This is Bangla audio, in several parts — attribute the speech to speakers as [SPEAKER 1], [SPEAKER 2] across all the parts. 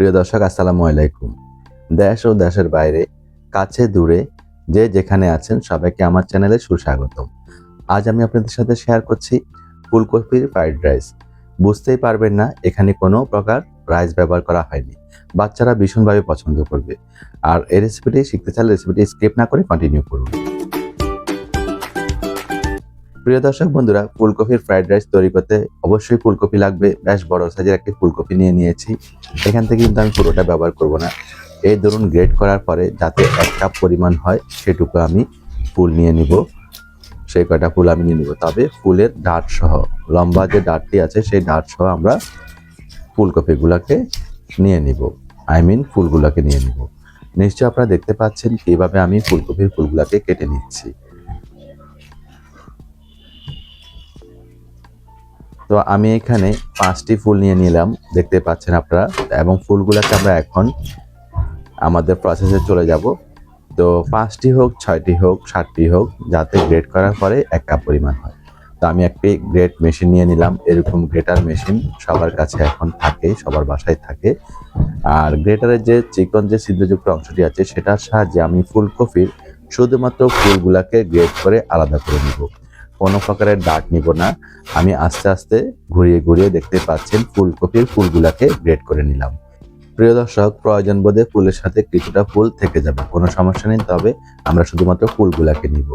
[SPEAKER 1] প্রিয় দর্শক, আসসালামু আলাইকুম। দেশ ও দেশের বাইরে, কাছে দূরে যে যেখানে আছেন সবাইকে আমার চ্যানেলে সুস্বাগতম। আজ আমি আপনাদের সাথে শেয়ার করছি ফুলকপির ফ্রাইড রাইস বুঝতেই পারবেন না, এখানে কোনো প্রকার রাইস ব্যবহার করা হয়নি। বাচ্চারা ভীষণভাবে পছন্দ করবে। আর এই রেসিপিটি শিখতে চাইলে রেসিপিটি স্কিপ না করে কন্টিনিউ করুন। প্রিয় দর্শক বন্ধুরা, ফুলকপির ফ্রাইড রাইস তৈরি করতে অবশ্যই ফুলকপি লাগবে। বেশ বড় সাইজের একটি ফুলকপি নিয়ে নিয়েছি। এখান থেকে কিন্তু আমি পুরোটা ব্যবহার করব না। এই ধরুন গ্রেট করার পরে যাতে এক কাপ পরিমাণ হয়, সেটুকু আমি ফুল নিয়ে নিব। সেই কয়টা ফুল আমি নিয়ে নিব। তবে ফুলের ডাট সহ, লম্বা যে ডাটটি আছে, সেই ডাট সহ আমরা ফুলকপিগুলোকে নিয়ে নিব। আই মিন ফুলগুলোকে নিয়ে নিব। নিশ্চয় আপনারা দেখতে পাচ্ছেন কীভাবে আমি ফুলকপির ফুলগুলোকে কেটে নিচ্ছি। তো আমি এখানে পাঁচটি ফুল নিয়ে নিলাম, দেখতে পাচ্ছেন আপনারা, এবং ফুলগুলোকে আমরা এখন আমাদের প্রসেসে চলে যাব। তো পাঁচটি হোক, ছয়টি হোক, সাতটি হোক, যাতে গ্রেড করার পরে এক কাপ পরিমাণ হয়। তো আমি একটি গ্রেড মেশিন নিয়ে নিলাম। এরকম গ্রেটার মেশিন সবার কাছে এখন থাকে, সবার বাসায় থাকে। আর গ্রেটারের যে চিকন যে ছিদ্রযুক্ত অংশটি আছে, সেটার সাহায্যে আমি ফুলকপির শুধুমাত্র ফুলগুলাকে গ্রেড করে আলাদা করে নিব। কোনো প্রকারের ডাক নিব না। আমি আস্তে আস্তে ঘুরিয়ে ঘুরিয়ে দেখতে পাচ্ছেন ফুলকপির ফুলগুলাকে গ্রেড করে নিলাম। প্রিয় দর্শক, প্রয়োজন বোধে ফুলের সাথে কিছুটা ফুল থেকে যাবে, কোনো সমস্যা নেই, তবে আমরা শুধুমাত্র ফুলগুলাকে নিব।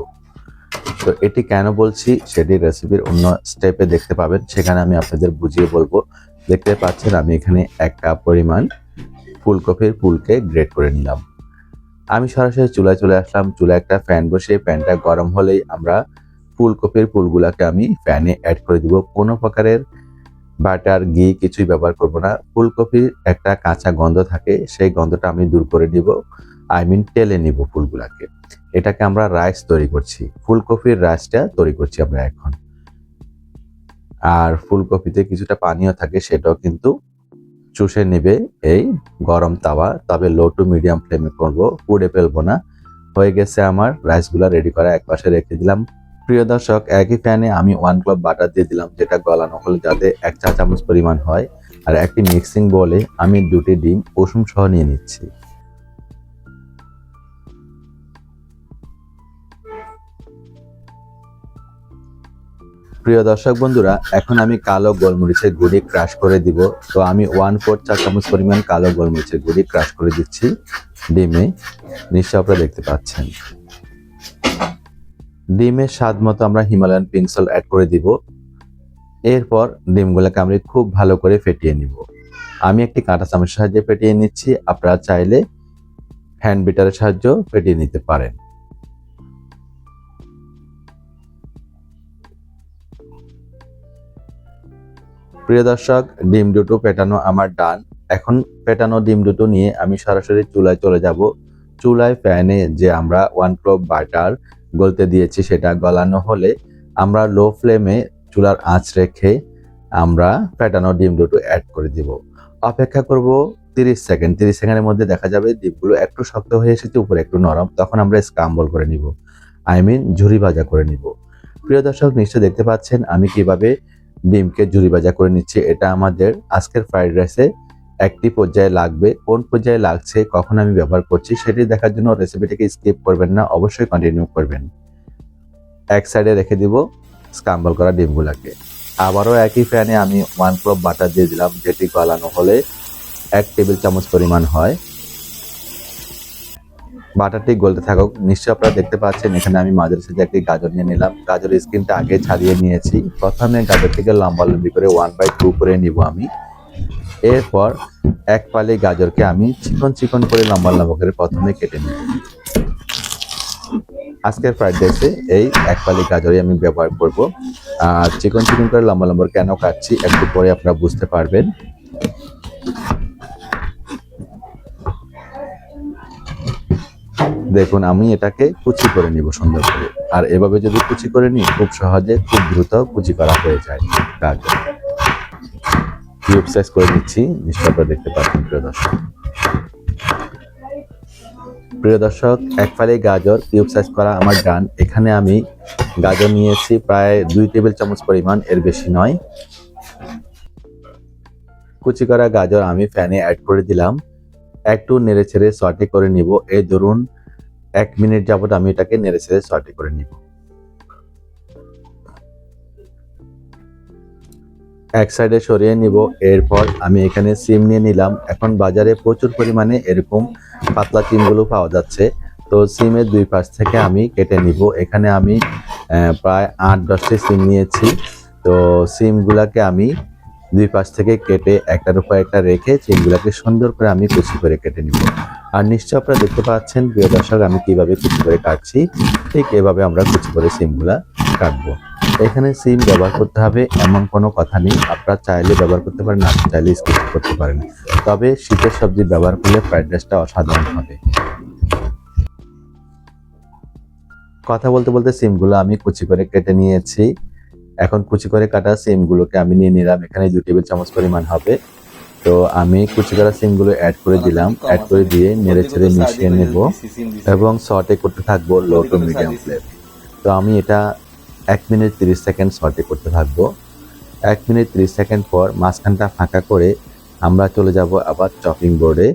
[SPEAKER 1] তো এটি কেন বলছি, সেটি রেসিপির অন্য স্টেপে দেখতে পাবেন। সেখানে আমি আপনাদের বুঝিয়ে বলব। দেখতে পাচ্ছেন, আমি এখানে এক কাপ পরিমাণ ফুলকপির ফুলকে গ্রেড করে নিলাম। আমি সরাসরি চুলায় চলে আসলাম। চুলায় একটা ফ্যান বসিয়ে, ফ্যানটা গরম হলেই আমরা ফুলকপির ফুলগুলাকে আমি প্যানে অ্যাড করে দিব। কোনো প্রকারের বাটার ঘি কিছুই ব্যবহার করব না। ফুলকপির একটা কাঁচা গন্ধ থাকে, সেই গন্ধটা আমি দূর করে দিব আই মিন টেলে নিব ফুলগুলাকে। এটাকে আমরা রাইস তৈরি করছি। ফুলকপির রাইসটা তৈরি করছি আমরা এখন। আর ফুলকপিতে কিছুটা পানিও থাকে, সেটাও কিন্তু চুষে নেবে এই গরম তাওয়া। তবে লো টু মিডিয়াম ফ্লেমে করব, পুড়ে ফেলব না। হয়ে গেছে আমার রাইসগুলা রেডি করা। এক পাশে রেখে দিলাম। প্রিয় দর্শক, একই ফ্যানে আমি ওয়ান ক্লাব বাটার দিয়ে দিলাম যেটা গলানো হলে যাতে এক চা চামচ পরিমাণ হয়। আর একটি মিক্সিং বলে আমি দুটি ডিম কুসুম সহ নিয়ে নিচ্ছি। প্রিয় দর্শক বন্ধুরা, এখন আমি কালো গোলমরিচের গুঁড়ি ক্রাশ করে দিব। তো আমি ওয়ান ফোর চা চামচ পরিমাণ কালো গোলমরিচের গুঁড়ি ক্রাশ করে দিচ্ছি ডিমে। নিশ্চয় আপনারা দেখতে পাচ্ছেন। ডিমের স্বাদ মতো আমরা হিমালয়ান পিঙ্ক অ্যাড করে দিব। এরপর ডিমগুলোকে আমরা খুব ভালো করে ফেটিয়ে নিব। আমি একটি কাঁটা চামচের সাহায্যে ফেটিয়ে নিচ্ছি। আপনারা চাইলে হ্যান্ড বিটারের সাহায্য ফেটিয়ে নিতে পারেন। প্রিয় দর্শক, ডিম দুটো পেটানো আমার ডান। এখন পেটানো ডিম দুটো নিয়ে আমি সরাসরি চুলায় চলে যাব। চুলায় প্যানে যে আমরা ওয়ান ক্লোভ বাটার গলতে দিয়েছি সেটা গলানো হলে আমরা লো ফ্লেমে চুলার আঁচ রেখে আমরা ফেটানো ডিম দুটো অ্যাড করে দিব। অপেক্ষা করব তিরিশ সেকেন্ড তিরিশ সেকেন্ডের মধ্যে দেখা যাবে ডিমগুলো একটু শক্ত হয়ে এসেছে, উপরে একটু নরম, তখন আমরা স্ক্রাম্বল করে নিব। আই মিন ঝুরি ভাজা করে নিব। প্রিয় দর্শক নিশ্চয় দেখতে পাচ্ছেন আমি কীভাবে ডিমকে ঝুরি ভাজা করে নিচ্ছি, এটা আমাদের আজকের ফ্রাইড রাইসে একটি পর্যায়ে লাগবে, কোন পর্যায়ে লাগছে, কখন আমি ব্যবহার করছি, সেটি দেখার জন্য রেসিপিটিকে স্কিপ করবেন না, অবশ্যই কন্টিনিউ করবেন। এক সাইডে রেখে দিব স্ক্রাম্বল করা ডিমগুলোকে। আবারও একই ফ্যানে আমি ওয়ান ক্লব বাটার দিয়ে দিলাম, যেটি গলানো হলে এক টেবিল চামচ পরিমাণ হয়। বাটারটি গলতে থাকুক। নিশ্চয়ই আপনারা দেখতে পাচ্ছেন, এখানে আমি মাঝের সাথে একটি গাজর নিয়ে নিলাম। গাজরের স্কিনটা আগে ছাড়িয়ে নিয়েছি। প্রথমে গাজরটিকে লম্বা লম্বি করে ওয়ান বাই টু করে নিব আমি। এরপর এক পালি গাজরকে আমি চিকন চিকন করে লম্বা লম্বা করে প্রথমে কেটে নিব আজকের ফ্রাইড রাইসে এই এক পালি গাজরই আমি ব্যবহার করব। আর চিকন চিকন করে লম্বা লম্বা কেন কাটছি একটু পরে আপনারা বুঝতে পারবেন। দেখুন, আমি এটাকে কুচি করে নিব সুন্দর করে। আর এভাবে যদি কুচি করে নিই, খুব সহজে, খুব দ্রুত কুচি করা হয়ে যায় গাজর। কিউব সাইজ করে নিচ্ছি নিশ্চয় আপনারা দেখতে পাচ্ছেন, প্রিয় দর্শক। প্রিয় দর্শক, এক ফালি গাজর কিউব সাইজ করা আমার ডান এখানে আমি গাজর নিয়েছি প্রায় দুই টেবিল চামচ পরিমাণ, এর বেশি নয়। কুচি করা গাজর আমি ফ্যানে অ্যাড করে দিলাম। একটু নেড়ে ছেড়ে সটে করে নিব। এই ধরুন, এক মিনিট যাবত আমি এটাকে নেড়ে ছেড়ে সটে করে নিব। এক সাইডে সরিয়ে নিব। এরপর আমি এখানে সিম নিয়ে নিলাম। এখন বাজারে প্রচুর পরিমাণে এরকম পাতলা সিমগুলো পাওয়া যাচ্ছে। তো সিমের দুই পাশ থেকে আমি কেটে নিব। এখানে আমি প্রায় আট দশটি সিম নিয়েছি। তো সিমগুলাকে আমি দুই পাশ থেকে কেটে একটার উপর একটা রেখে সিমগুলাকে সুন্দর করে আমি কুচি করে কেটে নিব। আর নিশ্চয় আপনারা দেখতে পাচ্ছেন, প্রিয় দর্শক, আমি কীভাবে কুচি করে কাটছি। ঠিক এভাবে আমরা কুচি করে সিমগুলা কাটবো। এখানে সিম ব্যবহার করতে হবে, এমন কোনো কথা নেই। আপনারা চাইলে ব্যবহার করতে পারেন, না চাইলে স্কিপ করতে পারেন। তবে শীতের সবজি ব্যবহার করলে ফ্রাইড রাইসটা অসাধারণ হবে। কথা বলতে বলতে সিমগুলো আমি কুচি করে কেটে নিয়েছি। এখন কুচি করে কাটা সিমগুলোকে আমি নিয়ে নিলাম। এখানে দু টেবিল চামচ পরিমাণ হবে। তো আমি কুচি করা সিমগুলো অ্যাড করে দিলাম। অ্যাড করে দিয়ে নেড়ে ছেড়ে মিশিয়ে নেব। এবং শর্টে করতে থাকব লো টু মিডিয়াম ফ্লেম তো আমি এটা এক মিনিট তিরিশ সেকেন্ড সটে করতে থাকব। এক মিনিট তিরিশ সেকেন্ড পর মাঝখানটা ফাঁকা করে আমরা চলে যাব আবার চপিং বোর্ডে।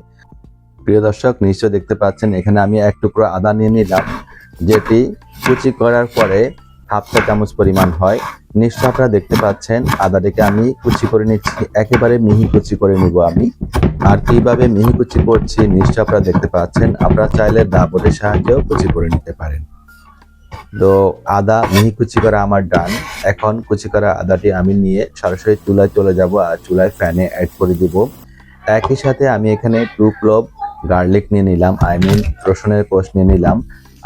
[SPEAKER 1] প্রিয় দর্শক নিশ্চয় দেখতে পাচ্ছেন, এখানে আমি এক টুকরো আদা নিয়ে নিলাম, যেটি কুচি করার পরে হাফ চা চামচ পরিমাণ হয়। নিশ্চয় আপনারা দেখতে পাচ্ছেন, আদাটিকে আমি কুচি করে নিচ্ছি, একেবারে মিহি কুচি করে নিব আমি। আর কীভাবে মিহি কুচি করছি নিশ্চয় আপনারা দেখতে পাচ্ছেন, আপনারা চাইলে দাবরের সাহায্যেও কুচি করে নিতে পারেন। তো আদা, মিহি কুচি করা আমার ডান। এখন কুচি করা আদাটি আমি নিয়ে সরাসরি চুলায় চলে যাব আর চুলায় ফ্যানে অ্যাড করে দিব। একই সাথে আমি এখানে টু ক্লব গার্লিক নিয়ে নিলাম আই মিন রসুনের কোষ নিয়ে নিলাম।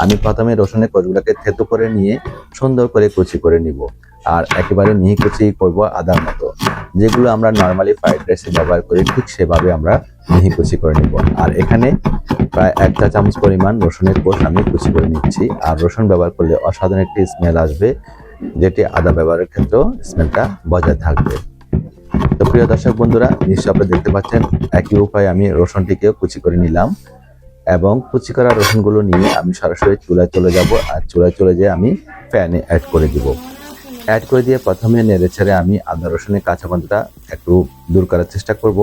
[SPEAKER 1] আমি প্রথমে রসুনের কোষগুলোকে থেতু করে নিয়ে সুন্দর করে কুচি করে নিব। আর একেবারে মিহি কুচি করব আদার মতো। যেগুলো আমরা নর্মালি ফ্রাইড রাইসে ব্যবহার করি, ঠিক সেভাবে আমরা মিহি কুচি করে নিব। আর এখানে প্রায় এক চা চামচ পরিমাণ রসুনের কোষ আমি কুচি করে নিচ্ছি। আর রসুন ব্যবহার করলে অসাধারণ একটি স্মেল আসবে, যেটি আদা ব্যবহারের ক্ষেত্রেও স্মেলটা বজায় থাকবে। তো প্রিয় দর্শক বন্ধুরা নিশ্চয় আপনারা দেখতে পাচ্ছেন, একই উপায়ে আমি রসুনটিকেও কুচি করে নিলাম। এবং কুচি করা রসুনগুলো নিয়ে আমি সরাসরি চুলায় চলে যাব। আর চুলায় চলে যেয়ে আমি প্যানে অ্যাড করে দিব। অ্যাড করে দিয়ে প্রথমে নেড়ে ছেড়ে আমি আদা রসুনের কাঁচা একটু দূর করার চেষ্টা করব।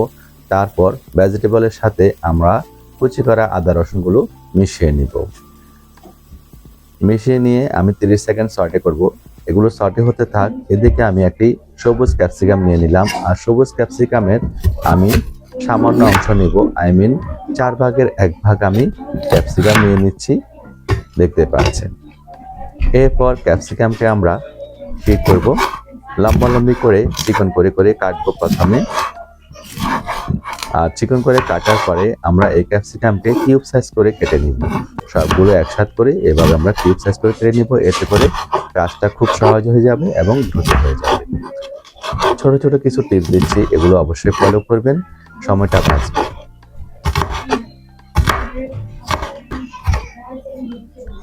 [SPEAKER 1] তারপর ভেজিটেবলের সাথে আমরা কুচি করা আদা, রসুনগুলো মিশিয়ে নিব। মিশিয়ে নিয়ে আমি তিরিশ সেকেন্ড সর্টে করব। এগুলো সর্টে হতে থাক, এদিকে আমি একটি সবুজ ক্যাপসিকাম নিয়ে নিলাম। আর সবুজ ক্যাপসিকামের আমি সামান্য অংশ নিব। আই মিন চার ভাগের এক ভাগ আমি ক্যাপসিকাম নিয়ে নিচ্ছি। দেখতে পাচ্ছেন। এরপর ক্যাপসিকামকে আমরা কি করব? লম্বা লম্বি করে চিকন করে করে কাটবো প্রথমে। আর চিকন করে কাটার পরে আমরা এই ক্যাপসিকামকে কিউব সাইজ করে কেটে নিব। সবগুলো একসাথ করে এভাবে আমরা কিউব সাইজ করে কেটে নিব। এতে করে কাজটা খুব সহজ হয়ে যাবে এবং দ্রুত হয়ে যাবে। ছোট ছোট কিছু টিপস দিচ্ছি, এগুলো অবশ্যই ফলো করবেন। সময়টা বাঁচবে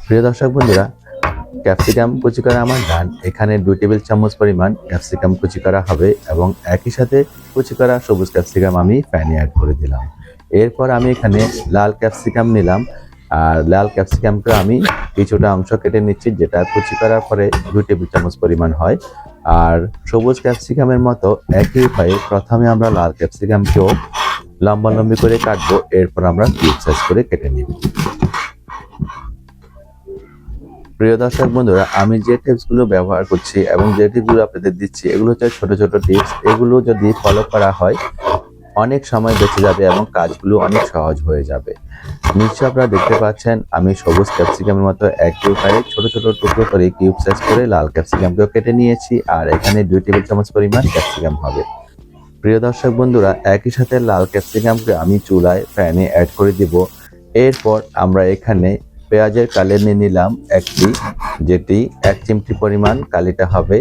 [SPEAKER 1] প্রিয় দর্শক বন্ধুরা ক্যাপসিকাম কুচি করা আমার ডান এখানে দুই টেবিল চামচ পরিমাণ ক্যাপসিকাম কুচি করা হবে এবং একই সাথে কুচি করা সবুজ ক্যাপসিকাম আমি প্যানে অ্যাড করে দিলাম। এরপর আমি এখানে লাল ক্যাপসিকাম নিলাম। আর লাল ক্যাপসিকামকে আমি কিছুটা অংশ কেটে নিচ্ছি, যেটা কুচি করার পরে দুই টেবিল চামচ পরিমাণ হয়। আর সবুজ ক্যাপসিকামের মতো একই উপায়ে প্রথমে আমরা লাল ক্যাপসিকামকেও লম্বা লম্বি করে কাটবো, এরপর আমরা সাইজ করে কেটে নিব। প্রিয় দর্শক বন্ধুরা, আমি যে টিপসগুলো ব্যবহার করছি এবং যে টিপসগুলো আপনাদের দিচ্ছি, এগুলো হচ্ছে ছোট ছোট টিপস এগুলো যদি ফলো করা হয়, অনেক সময় বেঁচে যাবে এবং কাজগুলো অনেক সহজ হয়ে যাবে। নিশ্চয় আপনারা দেখতে পাচ্ছেন, আমি সবুজ ক্যাপসিকামের মতো একই উপায়ে ছোট ছোট টুকরো করে কিউব সাইজ করে লাল ক্যাপসিকামকেও কেটে নিয়েছি, আর এখানে দুই টেবিল চামচ পরিমাণ ক্যাপসিকাম হবে। প্রিয় দর্শক বন্ধুরা, একই সাথে লাল ক্যাপসিকামকে আমি চুলায় প্যানে অ্যাড করে দিব। এরপর আমরা এখানে পেঁয়াজের কালি নিয়ে নিলাম একটি, যেটি এক চিমটি পরিমাণ কালিটা হবে।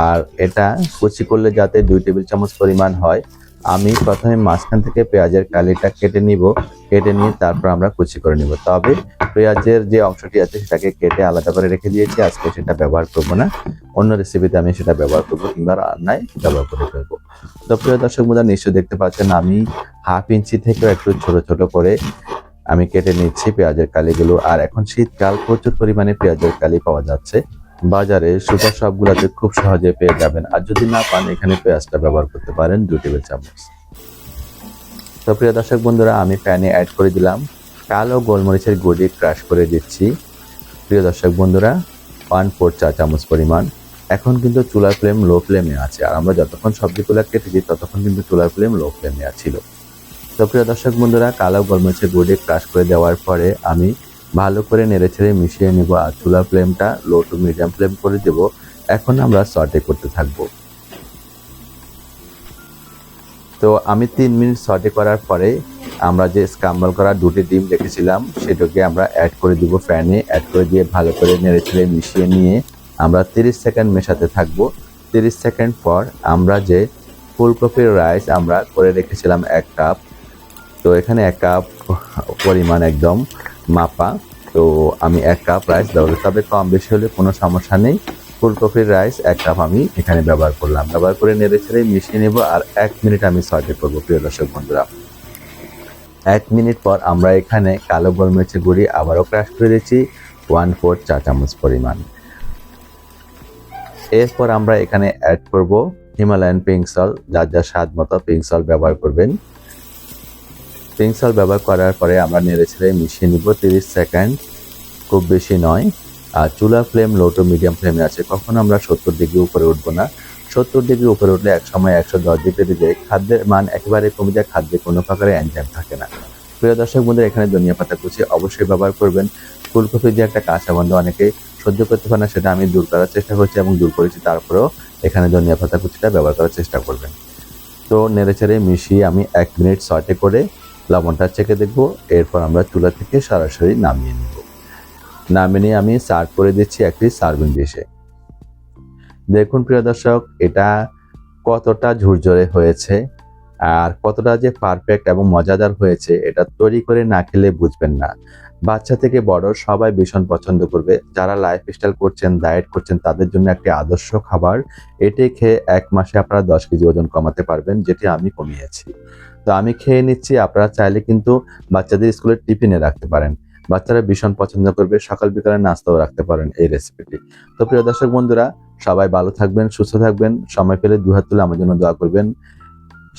[SPEAKER 1] আর এটা কুচি করলে যাতে দুই টেবিল চামচ পরিমাণ হয়। আমি প্রথমে মাঝখান থেকে পেঁয়াজের কালিটা কেটে নিব। কেটে নিয়ে তারপর আমরা কুচি করে নিব। তবে পেঁয়াজের যে অংশটি আছে সেটাকে কেটে আলাদা করে রেখে দিয়েছি। আজকে সেটা ব্যবহার করব না। অন্য রেসিপিতে আমি সেটা ব্যবহার করব কিংবা রান্নায় ব্যবহার করে ফেলব। তো প্রিয় দর্শক বন্ধুরা, নিশ্চয়ই দেখতে পাচ্ছেন আমি হাফ ইঞ্চি থেকেও একটু ছোট ছোট করে আমি কেটে নিচ্ছি পেঁয়াজের কালিগুলো। আর এখন শীতকাল, প্রচুর পরিমাণে পেঁয়াজের কালি পাওয়া যাচ্ছে। বাজারে সুপার শপগুলোতে খুব সহজে পেয়ে যাবেন। আর যদি না পান, এখানে পেঁয়াজটা ব্যবহার করতে পারেন দু টেবিল চামচ তো প্রিয় দর্শক বন্ধুরা, আমি প্যানে অ্যাড করে দিলাম। কালো গোলমরিচের গুঁড়ি ক্রাশ করে দিচ্ছি। প্রিয় দর্শক বন্ধুরা ওয়ান ফোর চা চামচ পরিমাণ। এখন কিন্তু চুলার ফ্লেম লো ফ্লেমে আছে। আর আমরা যতক্ষণ সবজিগুলো কেটেছি, ততক্ষণ কিন্তু চুলার ফ্লেম লো ফ্লেমে ছিল। তো প্রিয় দর্শক বন্ধুরা, কালো গোলমরিচের গুঁড়ি ক্রাশ করে দেওয়ার পরে আমি ভালো করে নেড়ে ছেড়ে মিশিয়ে নিব আর চুলার ফ্লেমটা লো টু মিডিয়াম ফ্লেম করে দেব। এখন আমরা সটে করতে থাকব। তো আমি তিন মিনিট সটে করার পরে আমরা যে স্ক্রাম্বল করা দুটি ডিম রেখেছিলাম সেটাকে আমরা অ্যাড করে দিব ফ্যানে অ্যাড করে দিয়ে ভালো করে নেড়ে ছেড়ে মিশিয়ে নিয়ে আমরা তিরিশ সেকেন্ড মেশাতে থাকব। তিরিশ সেকেন্ড পর আমরা যে ফুলকপির রাইস আমরা করে রেখেছিলাম এক কাপ তো এখানে এক কাপ পরিমাণ একদম মাপা। তো আমি এক কাপ রাইস ব্যবহার তবে কম বেশি হলে কোনো সমস্যা নেই। ফুলকপির রাইস এক কাপ আমি এখানে ব্যবহার করলাম। ব্যবহার করে নেড়ে ছেড়ে মিশিয়ে নেব আর এক মিনিট আমি সটে করব, প্রিয় দর্শক বন্ধুরা। এক মিনিট পর আমরা এখানে কালো গোলমরিচের গুঁড়ি আবারও ক্রাশ করে দিচ্ছি ওয়ান ফোর চা চামচ পরিমাণ। এরপর আমরা এখানে অ্যাড করব হিমালয়ান পিঙ্ক সল যার যার স্বাদ মতো পিঙ্ক সল ব্যবহার করবেন। সল ব্যবহার করার পরে আমরা নেড়ে ছেড়ে মিশিয়ে নিব, তিরিশ সেকেন্ড। খুব বেশি নয়। আর চুলা ফ্লেম লো টু মিডিয়াম ফ্লেমে আছে। কখনো আমরা সত্তর ডিগ্রি উপরে উঠবো না। সত্তর ডিগ্রি উপরে উঠলে এক সময় একশো দশ ডিগ্রি দিলে খাদ্যের মান একেবারে কমে যায়, খাদ্যে কোনো প্রকারের এনজাইম থাকে না। প্রিয় দর্শক বন্ধু এখানে ধনিয়া পাতা কুচি অবশ্যই ব্যবহার করবেন। ফুলকপি যে একটা কাঁচা বন্ধ অনেকে সহ্য করতে পারে না, সেটা আমি দূর করার চেষ্টা করছি এবং দূর করেছি, তারপরেও এখানে ধনিয়া পাতা কুচিটা ব্যবহার করার চেষ্টা করবেন। তো নেড়ে ছেড়ে মিশিয়ে আমি এক মিনিট সটে করে লবণটা চেকে দেখব, এরপর আমরা চুলা থেকে সরাসরি নামিয়ে নেব। নামিয়ে নিয়ে আমি সার্ভ করে দিচ্ছি একটি সার্ভিং ডিশে। দেখুন প্রিয় দর্শক, এটা কতটা ঝুরঝরে হয়েছে আর কতটা যে পারফেক্ট এবং মজাদার হয়েছে, এটা তৈরি করে না খেলে বুঝবেন না। বাচ্চা থেকে বড় সবাই ভীষণ পছন্দ করবে। যারা লাইফ স্টাইল করছেন ডায়েট করছেন, তাদের জন্য একটি আদর্শ খাবার। এটি খেয়ে এক মাসে আপনারা দশ কেজি ওজন কমাতে পারবেন, যেটি আমি কমিয়েছি। তো আমি খেয়ে নিচ্ছি, আপনারা চাইলে কিন্তু বাচ্চাদের স্কুলের টিফিনে রাখতে পারেন। বাচ্চারা ভীষণ পছন্দ করবে, সকাল বিকালে নাস্তাও রাখতে পারেন এই রেসিপিটি তো প্রিয় দর্শক বন্ধুরা, সবাই ভালো থাকবেন, সুস্থ থাকবেন, সময় পেলে দুহাত তুলে আমার জন্য দোয়া করবেন।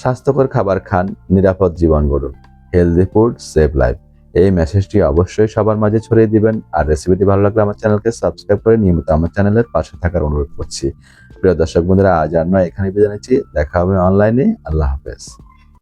[SPEAKER 1] স্বাস্থ্যকর খাবার খান, নিরাপদ জীবন গড়ুন। হেলদি ফুড সেভ লাইফ এই মেসেজটি অবশ্যই সবার মাঝে ছড়িয়ে দিবেন, আর রেসিপিটি ভালো লাগলে আমার চ্যানেলকে সাবস্ক্রাইব করে নিয়মিত আমার চ্যানেলের পাশে থাকার অনুরোধ করছি। প্রিয় দর্শক বন্ধুরা, আজ আর নয় এখানে বিদায় নিচ্ছি। দেখা হবে অনলাইনে আল্লাহ হাফেজ।